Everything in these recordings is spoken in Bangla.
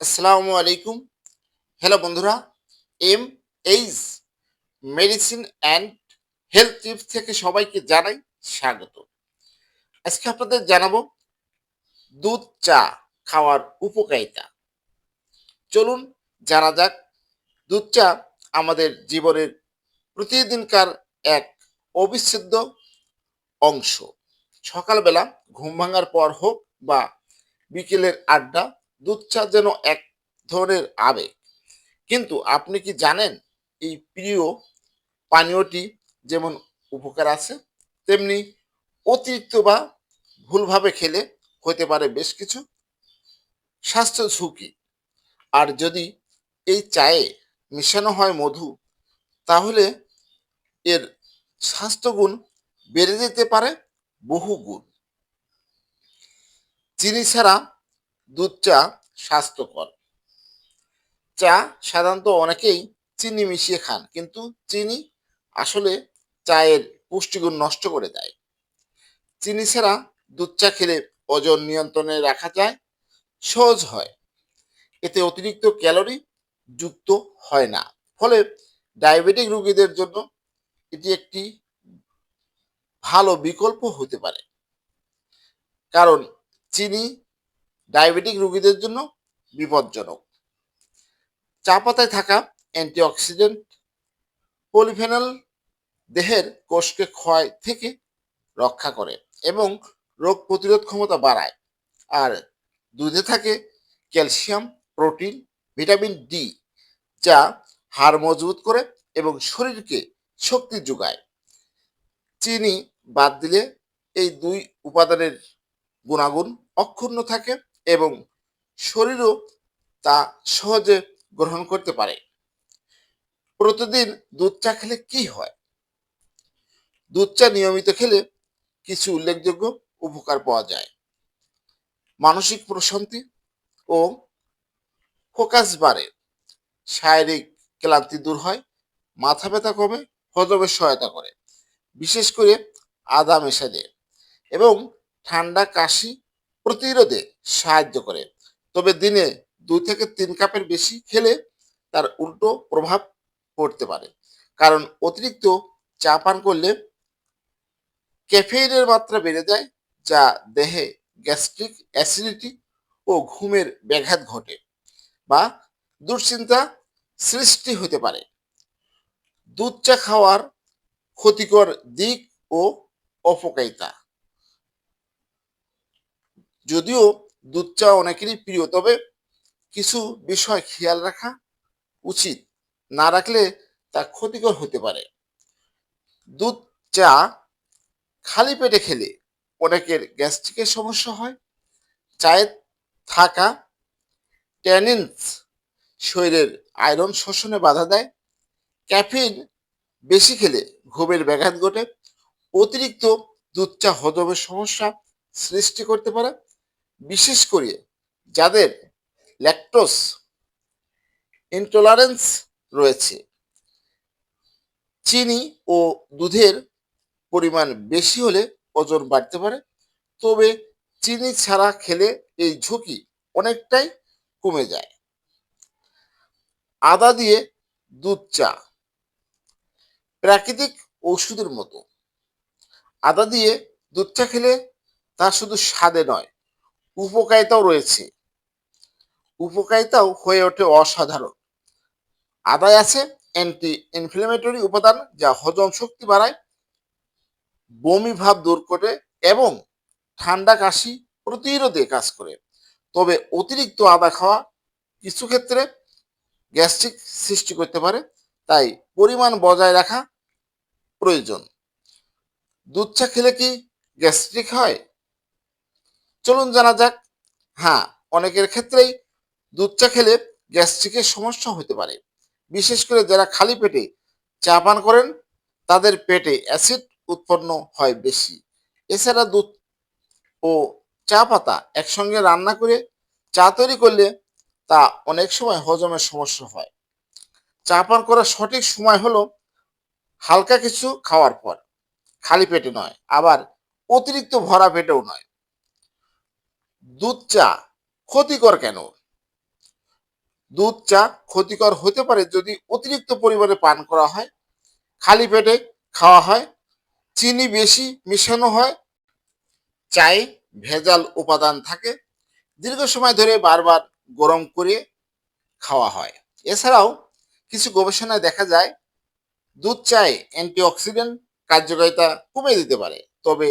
আসসালামু আলাইকুম। হ্যালো বন্ধুরা, M H medicine and health tips থেকে সবাইকে জানাই স্বাগত। আজকে আপনাদের জানাব দুধ চা খাওয়ার উপকারিতা। চলুন জানা যাক, দুধ চা আমাদের জীবনের প্রতিদিনকার এক অবিচ্ছেদ্য অংশ। সকালবেলা ঘুম ভাঙার পর হোক বা বিকেলের আড্ডা চা যেন এক ধরনের আবেগ। কিন্তু আপনি কি জানেন, এই প্রিয় পানীয়টি যেমন উপকার আছে, তেমনি অতিরিক্ত বা ভুলভাবে খেলে হতে পারে বেশ কিছু স্বাস্থ্য ঝুঁকি। আর যদি এই চায়ে মেশানো হয় মধু, তাহলে এর স্বাস্থ্যগুণ বেড়ে যেতে পারে বহু গুণ চিনি ছাড়া দুধ, চা স্বাস্থ্যকর। চা সাধারণত অনেকেই চিনি মিশিয়ে খান, কিন্তু চিনি আসলে চায়ের পুষ্টিগুণ নষ্ট করে দেয়। চিনি ছাড়া দুধ, চা খেলে ওজন নিয়ন্ত্রণে রাখা যায়, সহজ হয়। এতে অতিরিক্ত ক্যালোরি যুক্ত হয় না। ফলে ডায়াবেটিক রোগীদের জন্য এটি একটি ভালো বিকল্প হতে পারে। কারণ চিনি ডায়াবেটিক রোগীদের জন্য বিপজ্জনক। চা পাতায় থাকা অ্যান্টিঅক্সিডেন্ট, পলিফেনল দেহের কোষকে ক্ষয় থেকে রক্ষা করে এবং রোগ প্রতিরোধ ক্ষমতা বাড়ায়। আর দুধে থাকে ক্যালসিয়াম, প্রোটিন, ভিটামিন ডি, যা হাড় মজবুত করে এবং শরীরকে শক্তি যোগায়। চিনি বাদ দিলে এই দুই উপাদানের গুণাগুণ অক্ষুণ্ণ থাকে এবং শরীরও তা সহজে গ্রহণ করতে পারে। প্রতিদিন দুধ চা খেলে কি হয়? দুধ চা নিয়মিত খেলে কিছু উল্লেখযোগ্য উপকার পাওয়া যায়। মানসিক প্রশান্তি ও ফোকাস বাড়ে। শারীরিক ক্লান্তি দূর হয়, মাথা ব্যথা কমে, হজমে সহায়তা করে। বিশেষ করে আদা মেশা দেয় এবং ঠান্ডা কাশি প্রতিরোধে সাহায্য করে। তবে দিনে দুই থেকে তিন কাপের বেশি খেলে তার উল্টো প্রভাব পড়তে পারে। কারণ অতিরিক্ত চা পান করলে ক্যাফেইনের মাত্রা বেড়ে যায়, যা দেহে গ্যাস্ট্রিক অ্যাসিডিটি ও ঘুমের ব্যাঘাত ঘটে বা দুশ্চিন্তা সৃষ্টি হতে পারে। দুধ চা খাওয়ার ক্ষতিকর দিক ও অপকারিতা। যদিও দুধ চা অনেকেরই প্রিয়, তবে কিছু বিষয় খেয়াল রাখা উচিত। না রাখলে তা ক্ষতিকর হতে পারে। দুধ চা খালি পেটে খেলে অনেকের গ্যাস্ট্রিকের সমস্যা হয়। চায়ে থাকা ট্যানিনস শরীরের আয়রন শোষণে বাধা দেয়। ক্যাফিন বেশি খেলে ঘুমের ব্যাঘাত ঘটে। অতিরিক্ত দুধ চা হজমের সমস্যা সৃষ্টি করতে পারে। বিশেষ করে যাদের ল্যাকটোস ইনটলারেন্স রয়েছে, চিনি ও দুধের পরিমাণ বেশি হলে ওজন বাড়তে পারে। তবে চিনি ছাড়া খেলে এই ঝুঁকি অনেকটাই কমে যায়। আদা দিয়ে দুধ চা, প্রাকৃতিক ওষুধের মতো। আদা দিয়ে দুধ চা খেলে তা শুধু স্বাদে নয় উপকারিতাও রয়েছে। উপকারিতাও হয়ে ওঠে অসাধারণ। আদায় আছে অ্যান্টি ইনফ্লেমেটরি উপাদান যা হজম শক্তি বাড়ায়, বমি ভাব দূর করে এবং ঠান্ডা কাশি প্রতিরোধে কাজ করে। তবে অতিরিক্ত আদা খাওয়া কিছু ক্ষেত্রে গ্যাস্ট্রিক সৃষ্টি করতে পারে, তাই পরিমাণ বজায় রাখা প্রয়োজন। দুধ চা খেলে কি গ্যাস্ট্রিক হয়? চলুন জানা যাক হ্যাঁ অনেকের ক্ষেত্রেই দুধ চা খেলে গ্যাস্ট্রিকের সমস্যা হতে পারে। বিশেষ করে যারা খালি পেটে চা পান করেন, তাদের পেটে অ্যাসিড উৎপন্ন হয় বেশি। এছাড়া দুধ ও চা পাতা একসঙ্গে রান্না করে চা তৈরি করলে তা অনেক সময় হজমের সমস্যা হয়। চা পান করার সঠিক সময় হলো হালকা কিছু খাওয়ার পর। খালি পেটে নয়, আবার অতিরিক্ত ভরা পেটেও নয়। দুধ চা ক্ষতিকর কেন? দুধ চা ক্ষতিকর হতে পারে যদি অতিরিক্ত পরিমাণে পান করা হয়, খালি পেটে খাওয়া হয়, চিনি বেশি মিশানো হয়, চায়ে ভেজাল উপাদান থাকে, দীর্ঘ সময় ধরে বারবার গরম করে খাওয়া হয়। এছাড়াও কিছু গবেষণায় দেখা যায়, দুধ চায়ে অ্যান্টিঅক্সিডেন্ট কার্যকারিতা কমে দিতে পারে, তবে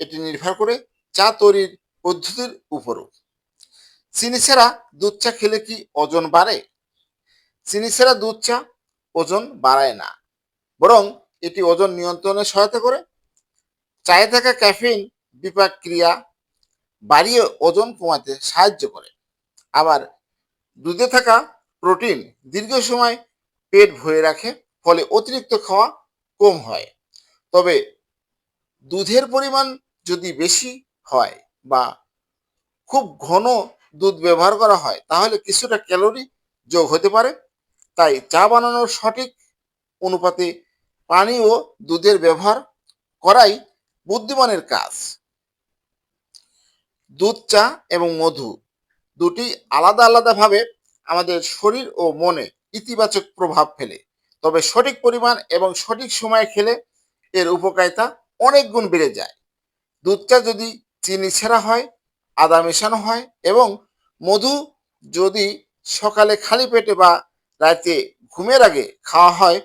এটি নির্ভর করে চা তৈরির পদ্ধতির উপরও। চিনি ছাড়া দুধ চা খেলে কি ওজন বাড়ে? চিনি ছাড়া দুধ চা ওজন বাড়ায় না, বরং এটি ওজন নিয়ন্ত্রণে সহায়তা করে। চায়ে থাকা ক্যাফিন বিপাক ক্রিয়া বাড়িয়ে ওজন কমাতে সাহায্য করে। আবার দুধে থাকা প্রোটিন দীর্ঘ সময় পেট ভরে রাখে, ফলে অতিরিক্ত খাওয়া কম হয়। তবে দুধের পরিমাণ যদি বেশি হয় বা খুব ঘন দুধ ব্যবহার করা হয়, তাহলে কিছুটা ক্যালোরি যোগ হতে পারে। তাই চা বানানোর সঠিক অনুপাতে পানি ও দুধের ব্যবহার করাই বুদ্ধিমানের কাজ। দুধ, চা এবং মধু দুটি আলাদা আলাদাভাবে আমাদের শরীর ও মনে ইতিবাচক প্রভাব ফেলে। তবে সঠিক পরিমাণ এবং সঠিক সময়ে খেলে এর উপকারিতা অনেক গুণ বেড়ে যায়। দুধ, চা যদি চিনি ছাড়া হয়, আদা মেশানো হয় এবং মধু যদি সকালে খালি পেটে বা রাতে ঘুমের আগে খাওয়া হয়,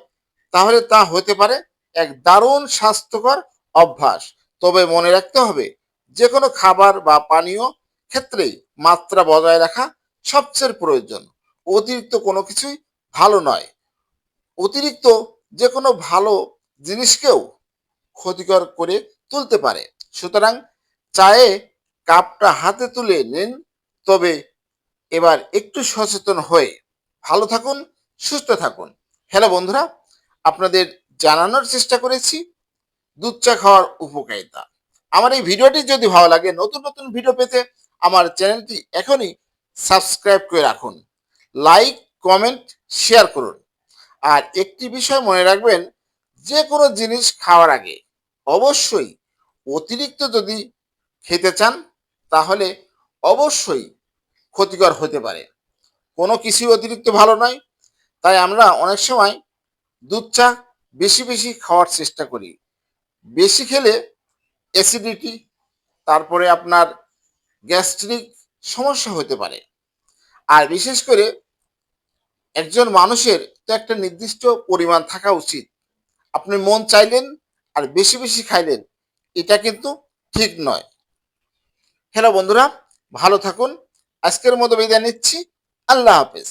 তাহলে তা হতে পারে এক দারুণ স্বাস্থ্যকর অভ্যাস। তবে মনে রাখতে হবে যে কোনো খাবার বা পানীয় ক্ষেত্রেই মাত্রা বজায় রাখা সবচেয়ে প্রয়োজন। অতিরিক্ত কোনো কিছুই ভালো নয়। অতিরিক্ত যে কোনো ভালো জিনিসকেও ক্ষতিকর করে তুলতে পারে। সুতরাং চায়ে কাপটা হাতে তুলে নিন। তবে এবার একটু সচেতন হয়ে ভালো থাকুন, সুস্থ থাকুন। হ্যালো বন্ধুরা, আপনাদের জানানোর চেষ্টা করেছি দুধ চা খাওয়ার উপকারিতা। আমার এই ভিডিওটি যদি ভালো লাগে, নতুন নতুন ভিডিও পেতে আমার চ্যানেলটি এখনই সাবস্ক্রাইব করে রাখুন। লাইক, কমেন্ট, শেয়ার করুন। আর একটি বিষয় মনে রাখবেন, যে কোনো জিনিস খাওয়ার আগে অবশ্যই অতিরিক্ত যদি খেতে চান, তাহলে অবশ্যই ক্ষতিকর হতে পারে। কোনো কিছুই অতিরিক্ত ভালো নয়। তাই আমরা অনেক সময় দুধ চা বেশি বেশি খাওয়ার চেষ্টা করি। বেশি খেলে অ্যাসিডিটি তারপরে আপনার গ্যাস্ট্রিক সমস্যা হতে পারে। আর বিশেষ করে একজন মানুষের তো একটা নির্দিষ্ট পরিমাণ থাকা উচিত। আপনি মন চাইলেন আর বেশি বেশি খাইলেন, এটা কিন্তু ঠিক নয়। হ্যালো বন্ধুরা ভালো থাকুন। আজকের মতো বিদায় নিচ্ছি। আল্লাহ হাফেজ।